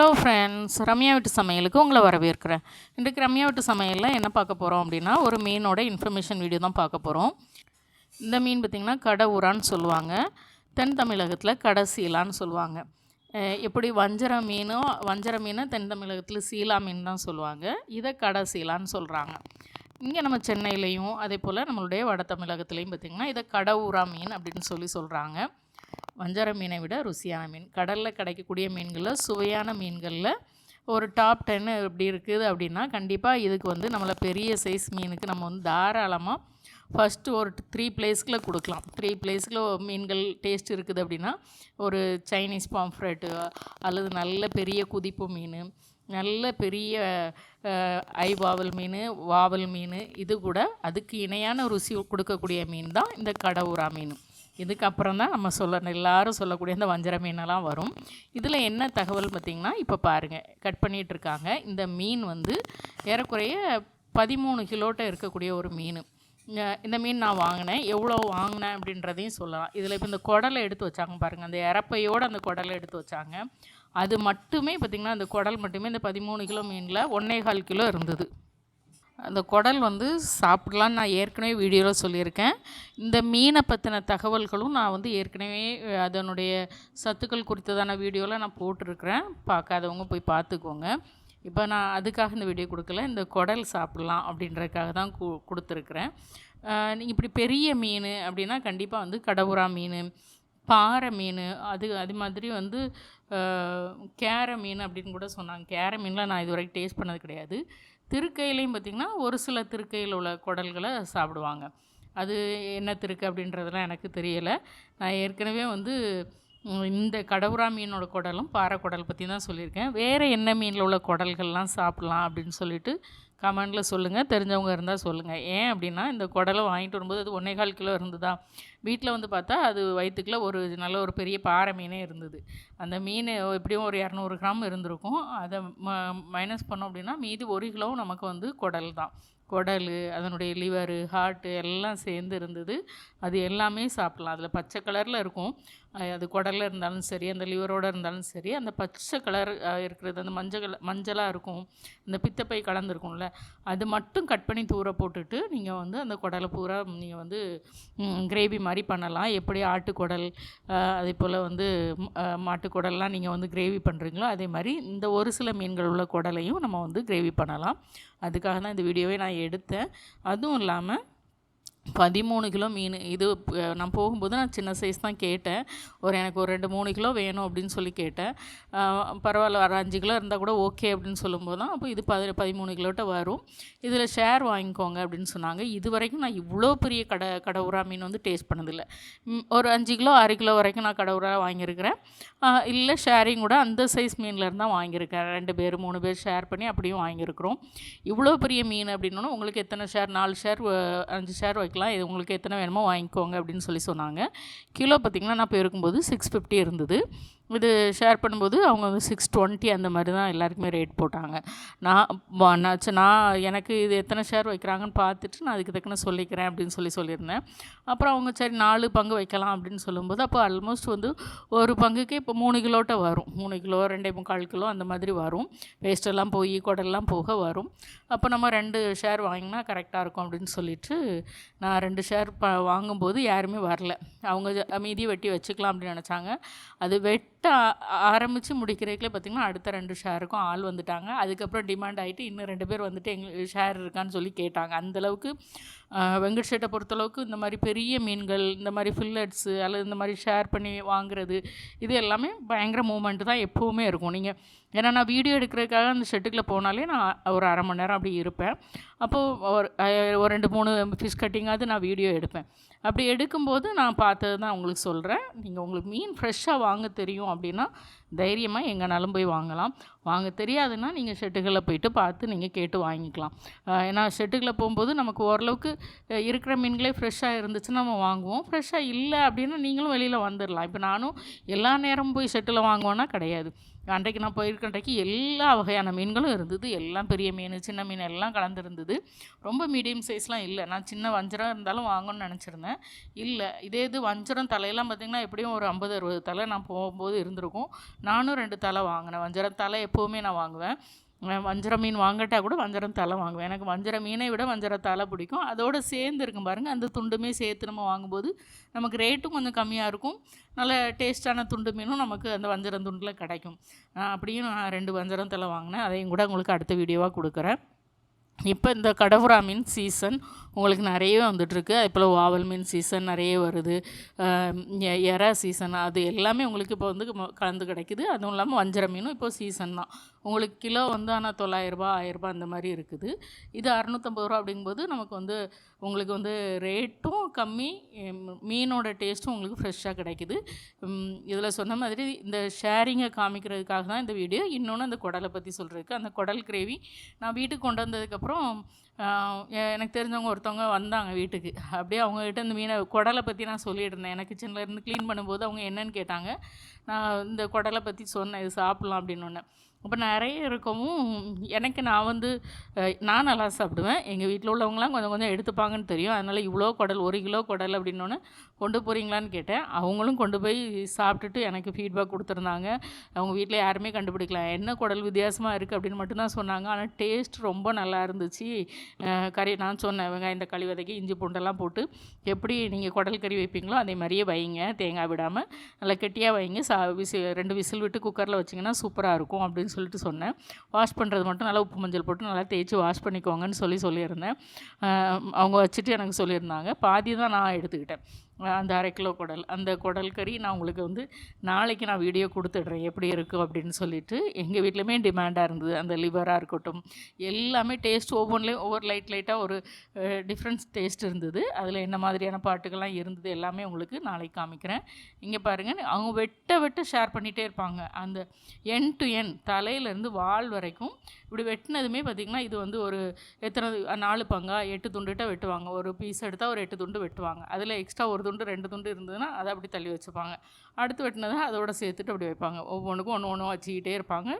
Hello friends Ramya வீட்டு சமையலுக்கு உங்களை வரவேற்கிறேன். இன்றைக்கு ரம்யா வீட்டு சமையலில் என்ன பார்க்க போகிறோம் அப்படின்னா ஒரு மீனோட இன்ஃபர்மேஷன் வீடியோ தான் பார்க்க போகிறோம் இந்த மீன் பார்த்திங்கன்னா கடை உரான்னு சொல்லுவாங்க. தென் தமிழகத்தில் கடை சீலான்னு சொல்லுவாங்க. எப்படி வஞ்சர மீனும் வஞ்சர மீனை தென் தமிழகத்தில் சீலா மீன் தான் சொல்லுவாங்க. இதை கடை சீலான்னு சொல்கிறாங்க இங்கே நம்ம சென்னையிலையும் அதே போல் நம்மளுடைய வட தமிழகத்துலேயும் பார்த்திங்கன்னா இதை கடவுரா மீன் அப்படின்னு சொல்லி சொல்கிறாங்க வஞ்சர மீனை விட ருசியான மீன். கடலில் கிடைக்கக்கூடிய மீன்களில் சுவையான மீன்களில் ஒரு டாப் டென்னு இப்படி இருக்குது அப்படின்னா கண்டிப்பாக இதுக்கு வந்து நம்மளை பெரிய சைஸ் மீனுக்கு நம்ம வந்து தாராளமாக ஃபஸ்ட்டு ஒரு த்ரீ பிளேஸ்க்குள்ளே கொடுக்கலாம். த்ரீ பிளேஸ்க்குள்ள மீன்கள் டேஸ்ட் இருக்குது அப்படின்னா ஒரு சைனீஸ் பாம்ஃப்ரெட்டு அல்லது நல்ல பெரிய குதிப்பு மீன் நல்ல பெரிய ஐவாவல் ஐ வாவல் மீன் வாவல் மீன் இது கூட அதுக்கு இணையான ருசி கொடுக்கக்கூடிய மீன் தான் இந்த கடவுரா மீன். இதுக்கப்புறம் தான் நம்ம சொல்ல எல்லாரும் சொல்லக்கூடிய இந்த வஞ்சர மீனெல்லாம் வரும். இதில் என்ன தகவல் பார்த்திங்கன்னா இப்போ பாருங்கள் கட் பண்ணிகிட்டு இருக்காங்க. இந்த மீன் வந்து ஏறக்குறைய பதிமூணு கிலோட்ட இருக்கக்கூடிய ஒரு மீன். இந்த மீன் நான் வாங்கினேன். எவ்வளோ வாங்கினேன் அப்படின்றதையும் சொல்லலாம். இதில் இப்போ இந்த குடலை எடுத்து வச்சாங்க பாருங்கள் அந்த இறப்பையோடு அந்த குடலை எடுத்து வச்சாங்க. அது மட்டுமே பார்த்திங்கன்னா அந்த குடல் மட்டுமே இந்த பதிமூணு கிலோ மீனில் ஒன்றே கால் கிலோ இருந்தது. அந்த குடல் வந்து சாப்பிடலான்னு நான் ஏற்கனவே வீடியோவில் சொல்லியிருக்கேன். இந்த மீனை பற்றின தகவல்களும் நான் வந்து ஏற்கனவே அதனுடைய சத்துக்கள் குறித்ததான வீடியோவில் நான் போட்டிருக்கிறேன். பார்க்காதவங்க போய் பார்த்துக்கோங்க. இப்போ நான் அதுக்காக இந்த வீடியோ கொடுக்கல. இந்த குடல் சாப்பிட்லாம் அப்படின்றதுக்காக தான் கு கொடுத்துருக்குறேன். நீங்கள் இப்படி பெரிய மீன் அப்படின்னா கண்டிப்பாக வந்து கடவுரா மீன் பாறை மீன் அது அது மாதிரி வந்து கேர மீன் அப்படின்னு கூட சொன்னாங்க. கேர மீன்லாம் நான் இது வரைக்கும் டேஸ்ட் பண்ணது கிடையாது. திருக்கையிலையும் பார்த்திங்கன்னா ஒரு சில திருக்கையில் உள்ள குடல்களை சாப்பிடுவாங்க. அது என்ன திருக்கு அப்படின்றதெல்லாம் எனக்கு தெரியலை. நான் ஏற்கனவே வந்து இந்த கடவுரா மீனோட குடலும் பாறை குடல் பற்றி தான் சொல்லியிருக்கேன். வேறு என்ன மீனில் உள்ள குடல்கள்லாம் சாப்பிட்லாம் அப்படின்னு சொல்லிட்டு கமெண்டில் சொல்லுங்கள் தெரிஞ்சவங்க இருந்தால் சொல்லுங்கள் ஏன் அப்படின்னா இந்த குடலை வாங்கிட்டு வரும்போது அது ஒன்றே கால் கிலோ இருந்ததா? வீட்டில் வந்து பார்த்தா அது வயிற்றுக்குள்ள ஒரு நல்ல ஒரு பெரிய பாறை மீனே இருந்தது. அந்த மீன் எப்படியும் ஒரு இரநூறு கிராம் இருந்திருக்கும். அதை ம மைனஸ் பண்ணோம் அப்படின்னா மீதி ஒரு கிலோவும் நமக்கு வந்து குடல் தான். குடல் அதனுடைய லிவரு ஹார்ட்டு எல்லாம் சேர்ந்து இருந்தது. அது எல்லாமே சாப்பிட்லாம். அதில் பச்சை கலரில் இருக்கும். அது குடலில் இருந்தாலும் சரி அந்த லிவரோடு இருந்தாலும் சரி அந்த பச்சை கலர் இருக்கிறது அந்த மஞ்சள் கலர் மஞ்சளாக இருக்கும் அந்த பித்தப்பை கலந்துருக்கும்ல அது மட்டும் கட் பண்ணி தூர போட்டுட்டு நீங்கள் வந்து அந்த குடலை பூரா நீங்கள் வந்து கிரேவி மாதிரி பண்ணலாம். எப்படி ஆட்டுக்குடல் அதே போல் வந்து மாட்டுக்குடல்லாம் நீங்கள் வந்து கிரேவி பண்ணுறீங்களோ அதே மாதிரி இந்த ஒரு சில மீன்கள் உள்ள குடலையும் நம்ம வந்து கிரேவி பண்ணலாம். அதுக்காக தான் இந்த வீடியோவை நான் எடுத்தேன். அதுவும் இல்லாமல் பதிமூணு கிலோ மீன். இது நான் போகும்போது நான் சின்ன சைஸ் தான் கேட்டேன். ஒரு எனக்கு ஒரு ரெண்டு மூணு கிலோ வேணும் அப்படின்னு சொல்லி கேட்டேன். பரவாயில்ல ஒரு அஞ்சு கிலோ இருந்தால் கூட ஓகே அப்படின்னு சொல்லும்போது தான் அப்போ இது பதி பதிமூணு கிலோட்ட வரும். இதில் ஷேர் வாங்கிக்கோங்க அப்படின்னு சொன்னாங்க. இது வரைக்கும் நான் இவ்வளோ பெரிய கடை கடவுரா மீன் வந்து டேஸ்ட் பண்ணதில்லை. ஒரு அஞ்சு கிலோ ஆறு கிலோ வரைக்கும் நான் கடவுரா வாங்கியிருக்கிறேன். இல்லை ஷேரிங் கூட அந்த சைஸ் மீனில் இருந்தால் வாங்கியிருக்கேன். ரெண்டு பேர் மூணு பேர் ஷேர் பண்ணி அப்படியும் வாங்கியிருக்கிறோம். இவ்வளோ பெரிய மீன் அப்படின்னா உங்களுக்கு எத்தனை ஷேர் நாலு ஷேர் அஞ்சு ஷேர் இருக்கலாம் இது உங்களுக்கு எத்தனை வேணுமோ வாங்கிக்கோங்க அப்படின்னு சொல்லி சொன்னாங்க. கிலோ பார்த்திங்கன்னா நான் இப்போ இருக்கும்போது சிக்ஸ் ஃபிஃப்டி இருந்தது. இது ஷேர் பண்ணும்போது அவங்க வந்து சிக்ஸ் டுவெண்ட்டி அந்த மாதிரி தான் எல்லாருக்குமே ரேட் போட்டாங்க. நான் நான் சரி, நான் எனக்கு இது எத்தனை ஷேர் வைக்கிறாங்கன்னு பார்த்துட்டு நான் அதுக்கு தக்கன சொல்லிக்கிறேன் அப்படின்னு சொல்லி சொல்லியிருந்தேன். அப்புறம் அவங்க சரி நாலு பங்கு வைக்கலாம் அப்படின்னு சொல்லும்போது அப்போ ஆல்மோஸ்ட் வந்து ஒரு பங்குக்கு இப்போ மூணு கிலோட்ட வரும். மூணு கிலோ ரெண்டே முக்கால் கிலோ அந்த மாதிரி வரும். வேஸ்ட்டெல்லாம் போய் குடல்லாம் போக வரும். அப்போ நம்ம ரெண்டு ஷேர் வாங்கினா கரெக்டாக இருக்கும் அப்படின்னு சொல்லிட்டு நான் ரெண்டு ஷேர் ப வாங்கும்போது யாருமே வரல. அவங்க மீதி வெட்டி வச்சுக்கலாம் அப்படின்னு நினச்சாங்க. அது வெட் கரெக்டாக ஆரம்பித்து முடிக்கிறதுக்குள்ளே பார்த்திங்கன்னா அடுத்த ரெண்டு ஷேருக்கும் ஆள் வந்துட்டாங்க. அதுக்கப்புறம் டிமாண்ட் ஆகிட்டு இன்னும் ரெண்டு பேர் வந்துட்டு எங்கள் ஷேர் இருக்கான்னு சொல்லி கேட்டாங்க. அந்தளவுக்கு வெங்கட் ஷெட்டை பொறுத்தளவுக்கு இந்த மாதிரி பெரிய மீன்கள் இந்த மாதிரி ஃபில்லட்ஸு அல்லது இந்த மாதிரி ஷேர் பண்ணி வாங்குறது இது எல்லாமே பயங்கர மூமெண்ட்டு தான் எப்போவுமே இருக்கும். நீங்கள் ஏன்னா நான் வீடியோ எடுக்கிறதுக்காக அந்த ஷெட்டுக்குள்ளே போனாலே நான் ஒரு அரை மணி நேரம் அப்படி இருப்பேன். அப்போது ஒரு ஒரு ரெண்டு மூணு ஃபிஷ் கட்டிங்காவது நான் வீடியோ எடுப்பேன். அப்படி எடுக்கும்போது நான் பார்த்தது தான் உங்களுக்கு சொல்கிறேன் நீங்கள் உங்களுக்கு மீன் ஃப்ரெஷ்ஷாக வாங்க தெரியும் அப்படின்னா தைரியமாக எங்கேனாலும் போய் வாங்கலாம். வாங்க தெரியாதுன்னா நீங்கள் ஷெட்டுகளில் போயிட்டு பார்த்து நீங்கள் கேட்டு வாங்கிக்கலாம். ஏன்னா ஷெட்டுகளில் போகும்போது நமக்கு ஓரளவுக்கு இருக்கிற மீன்களே ஃப்ரெஷ்ஷாக இருந்துச்சுன்னா நம்ம வாங்குவோம். ஃப்ரெஷ்ஷாக இல்லை அப்படின்னா நீங்களும் வெளியில் வந்துடலாம் இப்போ நானும் எல்லா நேரமும் போய் ஷெட்டில் வாங்குவோன்னா கிடையாது. அன்றைக்கு நான் போயிருக்க அன்றைக்கு எல்லா வகையான மீன்களும் இருந்தது. எல்லாம் பெரிய மீன் சின்ன மீன் எல்லாம் கலந்துருந்தது. ரொம்ப மீடியம் சைஸ்லாம் இல்லை. நான் சின்ன வஞ்சரம் இருந்தாலும் வாங்கணும்னு நினச்சிருந்தேன். இல்லை இதே இது வஞ்சரம் தலையெல்லாம் பார்த்திங்கன்னா எப்படியும் ஒரு ஐம்பது அறுபது தலை நான் போகும்போது இருந்திருக்கும். நானும் ரெண்டு தலை வாங்கினேன். வஞ்சரம் தலை எப்போவுமே நான் வாங்குவேன். வஞ்சர மீன் வாங்கட்டா கூட வஞ்சரம் தலை வாங்குவேன். எனக்கு வஞ்சர மீனை விட வஞ்சர தலை பிடிக்கும். அதோடு சேர்ந்து இருக்கும் பாருங்கள் அந்த துண்டுமே சேர்த்து நம்ம வாங்கும்போது நமக்கு ரேட்டும் கொஞ்சம் கம்மியாக இருக்கும். நல்ல டேஸ்ட்டான துண்டு மீனும் நமக்கு அந்த வஞ்சரம் துண்டில் கிடைக்கும். நான் அப்படியும் நான் ரெண்டு வஞ்சரம் தலை வாங்கினேன். அதையும் கூட உங்களுக்கு அடுத்த வீடியோவாக கொடுக்குறேன். இப்போ இந்த கடவுரா மீன் சீசன் உங்களுக்கு நிறைய வந்துட்டுருக்கு. போல் வாவல் மீன் சீசன் நிறைய வருது. ஆஹ் எறா சீசன் அது எல்லாமே உங்களுக்கு இப்போ வந்து கலந்து கிடைக்குது. அதுவும் இல்லாமல் வஞ்சர மீனும் இப்போ சீசன் தான். உங்களுக்கு கிலோ வந்து ஆனால் தொள்ளாயிரரூபா ஆயிரரூபா அந்த மாதிரி இருக்குது. இது அறநூற்றம்பது ரூபா அப்படிங்கும்போது நமக்கு வந்து உங்களுக்கு வந்து ரேட்டும் கம்மி மீனோட டேஸ்ட்டும் உங்களுக்கு ஃப்ரெஷ்ஷாக கிடைக்குது. இதில் சொன்ன மாதிரி இந்த ஷேரிங்கை காமிக்கிறதுக்காக தான் இந்த வீடியோ இன்னொன்று அந்த குடலை பற்றி சொல்கிறதுக்கு அந்த குடல் கிரேவி நான் வீட்டுக்கு கொண்டு வந்ததுக்கப்புறம் எனக்கு தெரிஞ்சவங்க ஒருத்தவங்க வந்தாங்க வீட்டுக்கு. அப்படியே அவங்ககிட்ட இந்த மீனை குடலை பற்றி நான் சொல்லிட்டு எனக்கு கிச்சனில் இருந்து க்ளீன் பண்ணும்போது அவங்க என்னன்னு கேட்டாங்க. நான் இந்த குடலை பற்றி சொன்னேன் இது சாப்பிட்லாம் அப்படின்னு ஒன்று அப்போ நிறைய இருக்கவும் எனக்கு நான் வந்து நான் நல்லா சாப்பிடுவேன். எங்கள் வீட்டில் உள்ளவங்களாம் கொஞ்சம் கொஞ்சம் எடுத்துப்பாங்கன்னு தெரியும். அதனால் இவ்வளோ குடல் ஒரு கிலோ குடல் அப்படின்னோடனே கொண்டு போகிறீங்களான்னு கேட்டேன். அவங்களும் கொண்டு போய் சாப்பிட்டுட்டு எனக்கு ஃபீட்பேக் கொடுத்துருந்தாங்க. அவங்க வீட்டில் யாருமே கண்டுபிடிக்கலாம் என்ன குடல் வித்தியாசமாக இருக்குது அப்படின்னு மட்டும்தான் சொன்னாங்க. ஆனால் டேஸ்ட் ரொம்ப நல்லா இருந்துச்சு. கறி நான் சொன்னேன் வெங்காயம் இந்த களி வதக்கி இஞ்சி பூண்டெல்லாம் போட்டு எப்படி நீங்கள் குடல் கறி வைப்பீங்களோ அதே மாதிரியே வைங்க. தேங்காய் விடாமல் நல்லா கெட்டியாக வைங்க. சா விசில் ரெண்டு விசில் விட்டு குக்கரில் வச்சிங்கன்னா சூப்பராக இருக்கும் அப்படின்னு சொல்லிட்டு சொன்னேன். வாஷ் பண்ணுறது மட்டும் நல்லா உப்பு மஞ்சள் போட்டு நல்லா தேய்ச்சி வாஷ் பண்ணிக்கோங்கன்னு சொல்லி சொல்லியிருந்தேன். அவங்க வச்சுட்டு எனக்கு சொல்லியிருந்தாங்க. பாதி தான் நான் எடுத்துக்கிட்டேன். அந்த அரை கிலோ குடல். அந்த குடல் கறி நான் உங்களுக்கு வந்து நாளைக்கு நான் வீடியோ கொடுத்துட்றேன். எப்படி இருக்கும் அப்படின்னு சொல்லிட்டு எங்கள் வீட்லையுமே டிமாண்டாக இருந்தது. அந்த லிவராக இருக்கட்டும் எல்லாமே டேஸ்ட் ஒவ்வொன்றிலையும் ஒவ்வொரு லைட் லைட்டாக ஒரு டிஃப்ரென்ஸ் டேஸ்ட் இருந்தது. அதில் என்ன மாதிரியான பாட்டுகள்லாம் இருந்தது எல்லாமே உங்களுக்கு நாளைக்கு காமிக்கிறேன். இங்கே பாருங்கள் அவங்க வெட்ட வெட்ட ஷேர் பண்ணிகிட்டே இருப்பாங்க. அந்த என் டு என் தலையிலேருந்து வால் வரைக்கும் இப்படி வெட்டினதுமே பார்த்திங்கன்னா இது வந்து ஒரு எத்தனை நாலு பங்கா எட்டு துண்டுகிட்ட வெட்டுவாங்க. ஒரு பீஸ் எடுத்தால் ஒரு எட்டு துண்டு வெட்டுவாங்க. அதில் எக்ஸ்ட்ரா ஒரு துண்டு ரெண்டு துண்டு இருந்ததுன்னா அதை அப்படி தள்ளி வச்சுப்பாங்க. அடுத்து வெட்டினதை அதோட சேர்த்துட்டு அப்படி வைப்பாங்க. ஒவ்வொன்றுக்கும் ஒன்று ஒன்று வச்சுக்கிட்டே இருப்பாங்க.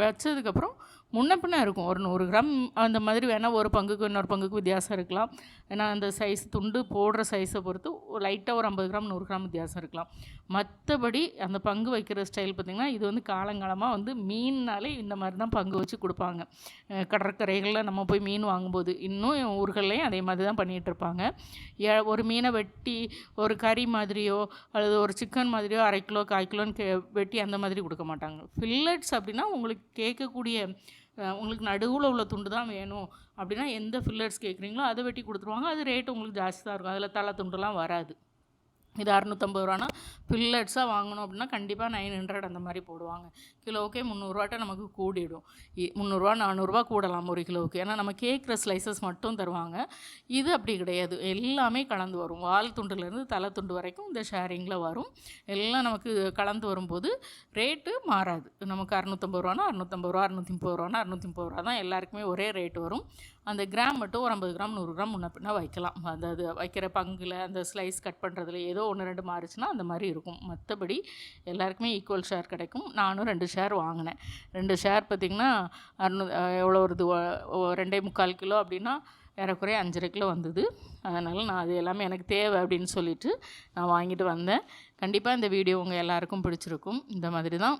வச்சதுக்கப்புறம் முன்ன பின்ன இருக்கும். ஒரு நூறு கிராம் அந்த மாதிரி வேணால் ஒரு பங்குக்கு இன்னொரு பங்குக்கு வித்தியாசம் இருக்கலாம். ஏன்னா அந்த சைஸ் துண்டு போடுற சைஸை பொறுத்து லைட்டாக ஒரு ஐம்பது கிராம் நூறு கிராம் வித்தியாசம் இருக்கலாம். மற்றபடி அந்த பங்கு வைக்கிற ஸ்டைல் பார்த்திங்கன்னா இது வந்து காலங்காலமாக வந்து மீன்னாலே இந்த மாதிரி தான் பங்கு வச்சு கொடுப்பாங்க. கடற்கரைகளில் நம்ம போய் மீன் வாங்கும்போது இன்னும் ஊர்கள்லேயும் அதே மாதிரி தான் பண்ணிகிட்டு இருப்பாங்க. ஒரு மீனை வெட்டி ஒரு கறி மாதிரியோ அல்லது ஒரு சிக்கன் மாதிரியோ அரை கிலோ கால் கிலோன்னு கே வெட்டி அந்த மாதிரி கொடுக்க மாட்டாங்க. ஃபில்லட்ஸ் அப்படின்னா உங்களுக்கு கேட்கக்கூடிய உங்களுக்கு நடுவில் உள்ள துண்டு தான் வேணும். அப்படின்னா எந்த ஃபில்லட்ஸ் கேட்குறீங்களோ அதை வெட்டி கொடுத்துருவாங்க. அது ரேட்டு உங்களுக்கு ஜாஸ்தி தான் இருக்கும். அதில் தலை துண்டுலாம் வராது. இது அறநூற்றம்பது ரூபான்னா பில்லட்ஸாக வாங்கணும் அப்படின்னா கண்டிப்பாக நைன் ஹண்ட்ரட் அந்த மாதிரி போடுவாங்க. கிலோவுக்கே முந்நூறுரூவாட்ட நமக்கு கூடிடும். முந்நூறுரூவா நானூறுரூவா கூடலாம் ஒரு கிலோவுக்கு. ஏன்னா நம்ம கேட்குற ஸ்லைசஸ் மட்டும் தருவாங்க. இது அப்படி கிடையாது. எல்லாமே கலந்து வரும். வால் துண்டுலேருந்து தலை துண்டு வரைக்கும் இந்த ஷேரிங்கில் வரும். எல்லாம் நமக்கு கலந்து வரும்போது ரேட்டு மாறாது. நமக்கு அறநூற்றம்பது ரூபானா அறநூற்றம்பது ரூபா அறநூற்றி முப்பது ரூபானா அறநூற்றி முப்பது ரூபா தான் எல்லாருக்குமே ஒரே ரேட் வரும். அந்த கிராம் மட்டும் ஒரு ஐம்பது கிராம் நூறு கிராம் முன்ன பின்ன வைக்கலாம். அந்த அது வைக்கிற பங்கில் அந்த ஸ்லைஸ் கட் பண்ணுறதுல ஏதோ ஒன்று ரெண்டு மாறுச்சுன்னா அந்த மாதிரி இருக்கும். மற்றபடி எல்லாருக்குமே ஈக்குவல் ஷேர் கிடைக்கும். நானும் ரெண்டு ஷேர் வாங்கினேன். ரெண்டு ஷேர் பார்த்திங்கன்னா அறுநூ எவ்வளோ வருது? ரெண்டே முக்கால் கிலோ அப்படின்னா ஏறக்குறைய அஞ்சரை கிலோ வந்தது. அதனால் நான் அது எல்லாமே எனக்கு தேவை அப்படின்னு சொல்லிட்டு நான் வாங்கிட்டு வந்தேன். கண்டிப்பாக இந்த வீடியோ உங்கள் எல்லாருக்கும் பிடிச்சிருக்கும். இந்த மாதிரி தான்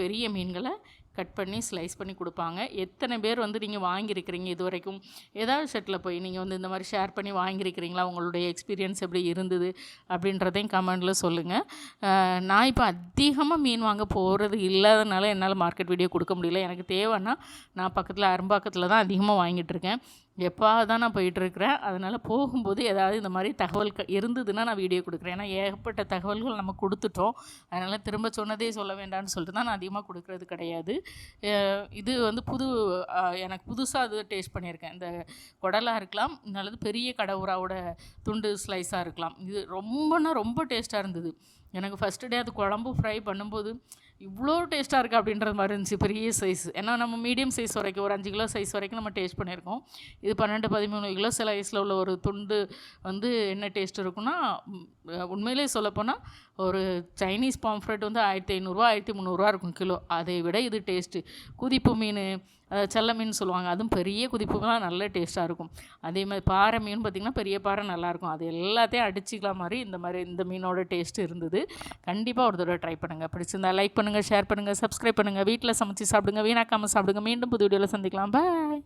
பெரிய மீன்களை கட் பண்ணி ஸ்லைஸ் பண்ணி கொடுப்பாங்க. எத்தனை பேர் வந்து நீங்கள் வாங்கியிருக்கிறீங்க இது வரைக்கும்? ஏதாவது செட்டில் போய் நீங்கள் வந்து இந்த மாதிரி ஷேர் பண்ணி வாங்கியிருக்கிறீங்களா? உங்களுடைய எக்ஸ்பீரியன்ஸ் எப்படி இருந்தது? அப்படின்றதையும் கமெண்டில் சொல்லுங்கள் நான் இப்போ அதிகமாக மீன் வாங்க போகிறது இல்லாதனால என்னால் மார்க்கெட் வீடியோ கொடுக்க முடியல. எனக்கு தேவைன்னா நான் பக்கத்தில் அரும்பாக்கத்தில் தான் அதிகமாக வாங்கிட்டு இருக்கேன். எப்போ தான் நான் போயிட்டுருக்கிறேன். அதனால் போகும்போது ஏதாவது இந்த மாதிரி தகவல் க- இருந்ததுன்னா நான் வீடியோ கொடுக்குறேன். ஏன்னா ஏகப்பட்ட தகவல்கள் நம்ம கொடுத்துட்டோம். அதனால் திரும்ப சொன்னதே சொல்ல வேண்டாம்னு சொல்லிட்டு தான் நான் அதிகமாக கொடுக்குறது கிடையாது. இது வந்து புது எனக்கு புதுசாக அது டேஸ்ட் பண்ணியிருக்கேன். இந்த குடலாக இருக்கலாம் நல்லது பெரிய கடவுராவோட துண்டு ஸ்லைஸாக இருக்கலாம். இது ரொம்பனா ரொம்ப டேஸ்ட்டாக இருந்தது. எனக்கு ஃபஸ்ட்டு டே அது குழம்பு ஃப்ரை பண்ணும்போது இவ்வளோ டேஸ்ட்டாக இருக்குது அப்படின்றது மாதிரி இருந்துச்சு பெரிய சைஸ் ஏன்னா நம்ம மீடியம் சைஸ் வரைக்கும் ஒரு அஞ்சு கிலோ சைஸ் வரைக்கும் நம்ம டேஸ்ட் பண்ணியிருக்கோம். இது பன்னெண்டு பதிமூணு கிலோ சில வயசில் உள்ள ஒரு துண்டு வந்து என்ன டேஸ்ட் இருக்குன்னா உண்மையிலே சொல்லப்போனால் ஒரு சைனீஸ் பாம்ஃப்ரெட் வந்து ஆயிரத்தி ஐநூறுரூவா ஆயிரத்தி முந்நூறுரூவா இருக்கும் கிலோ. அதை விட இது டேஸ்ட்டு குதிப்பு மீன் செல்ல மீன் சொல்லுவாங்க அதுவும் பெரிய குதிப்புலாம் நல்ல டேஸ்ட்டாக இருக்கும். அதே மாதிரி பாறை மீன் பார்த்திங்கன்னா பெரிய பாறை நல்லாயிருக்கும் அது எல்லாத்தையும் அடிச்சிக்கலாம் மாதிரி இந்த மாதிரி இந்த மீனோட டேஸ்ட் இருந்தது. கண்டிப்பாக ஒரு தடவை ட்ரை பண்ணுங்கள் பிடிச்சிருந்தா லைக் பண்ணுங்கள் ஷேர் பண்ணுங்கள் சப்ஸ்கிரைப் பண்ணுங்கள் வீட்டில் சமைச்சு சாப்பிடுங்க வீணாக்காமல் சாப்பிடுங்க. மீண்டும் புது வீடியோவில் சந்திக்கலாம். பாய்